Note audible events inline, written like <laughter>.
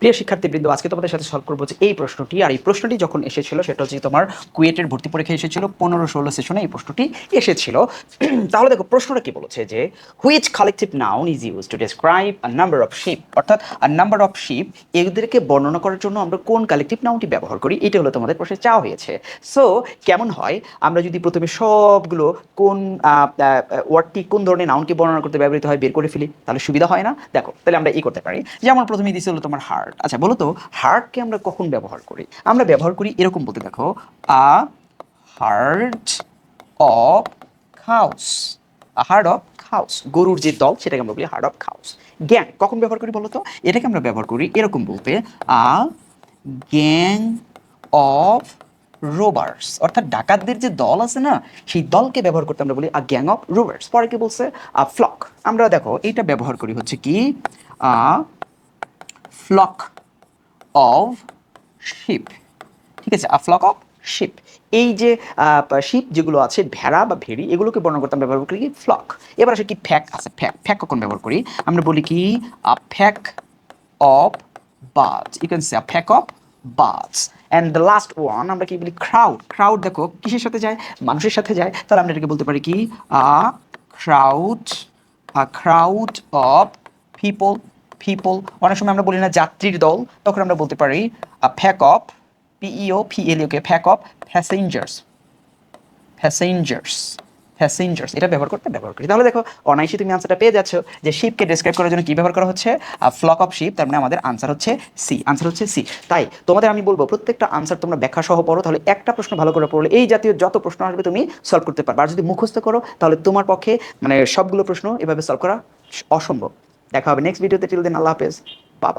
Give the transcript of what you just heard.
প্রিয় শিক্ষার্থীবৃন্দ, আজকে তোমাদের সাথে সলভ করব যে এই প্রশ্নটি। আর এই প্রশ্নটি যখন এসেছিল, সেটা হচ্ছে তোমার কুয়েটের ভর্তি পরীক্ষা এসেছিল, পনেরো ষোলো সেশনে এই প্রশ্নটি এসেছিল। <clears throat> তাহলে দেখো, প্রশ্নটা কি বলেছে যে which collective noun is use to describe a number of ship অর্থাৎ আ নাম্বার অফ শিপ এদেরকে বর্ণনা করার জন্য আমরা কোন কালেকটিভ নাউনটি ব্যবহার করি? এটা হলো তোমাদের প্রশ্নে চাওয়া হয়েছে। সো কেমন হয়? আমরা যদি প্রথমে সবগুলো কোন ওয়ার্ডটি কোন ধরনের নাউনকে বর্ণনা করতে ব্যবহৃত হয় বের করে ফেলি, তাহলে সুবিধা হয় না। দেখো, তাহলে আমরা এই করতে পারি। যেমন প্রথমে দিয়েছে হলো তোমার হার্ট আচ্ছা বলো তো হার্টকে আমরা কখন ব্যবহার করি? আমরা ব্যবহার করি এরকম বলতে দেখো a herd of cows herd of cows গরুর যে দল, সেটাকে আমরা বলি হার্ড অফ খাউস গ্যাং কখন ব্যবহার করি বলো তো? এটাকে আমরা ব্যবহার করি এরকম বলতে আ গ্যাং অফ রোবার্স অর্থাৎ ডাকাতদের যে দল আছে না, সেই দলকে ব্যবহার করতে আমরা বলি আ গ্যাং অফ রোবার্স পরে কি বলছে? আ ফ্লক আমরা দেখো, এইটা ব্যবহার করি হচ্ছে কি? আ ফ্লক অফ শিপ ঠিক আছে আ ফ্লক অফ শিপ এই যে শিপ যেগুলো আছে, ভেড়া বা ভেড়ি, এগুলোকে বর্ণনা করতে আমরা ব্যবহার করি কি? ফ্লক এবার আসে কি? ফ্যাক আছে ফ্যাক ফ্যাক কখন ব্যবহার করি? আমরা বলি কি? A flock of birds you can say a flock of birds and the last one আমরা কি বলি? ক্রাউড ক্রাউড দেখো, কিসের সাথে যায়? মানুষের সাথে যায়। তাহলে আমরা এটাকে বলতে পারি কি? A crowd a crowd of people people অনেক সময় আমরা বলি না যাত্রীর দল, তখন আমরা বলতে পারি ফ্যাক অফ পিইও পিএলইউকে ফ্যাক অফ প্যাসেঞ্জার্স প্যাসেঞ্জার্স প্যাসেঞ্জার্স এটা ব্যবহার করতে ব্যবহার করি। তাহলে দেখো, অনায়াসে তুমি আনসারটা পেয়ে যাচ্ছ যে শিপকে ডিসক্রাইব করার জন্য কি ব্যবহার করা হচ্ছে? ফ্লক অফ শিপ তার মানে আমাদের আনসার হচ্ছে সি আনসার হচ্ছে সি তাই, তোমাদের আমি বলব, প্রত্যেকটা আনসার তোমরা ব্যাখ্যা সহ পড়ো, তাহলে একটা প্রশ্ন ভালো করে পড়লে এই জাতীয় যত প্রশ্ন আসবে তুমি সলভ করতে পারবে। আর যদি মুখস্থ করো, তাহলে তোমার পক্ষে মানে সবগুলো প্রশ্ন এভাবে সলভ করা অসম্ভব। দেখা হবে নেক্সট ভিডিওতে চিলদিন আল্লাহ হাফেজ। বাবা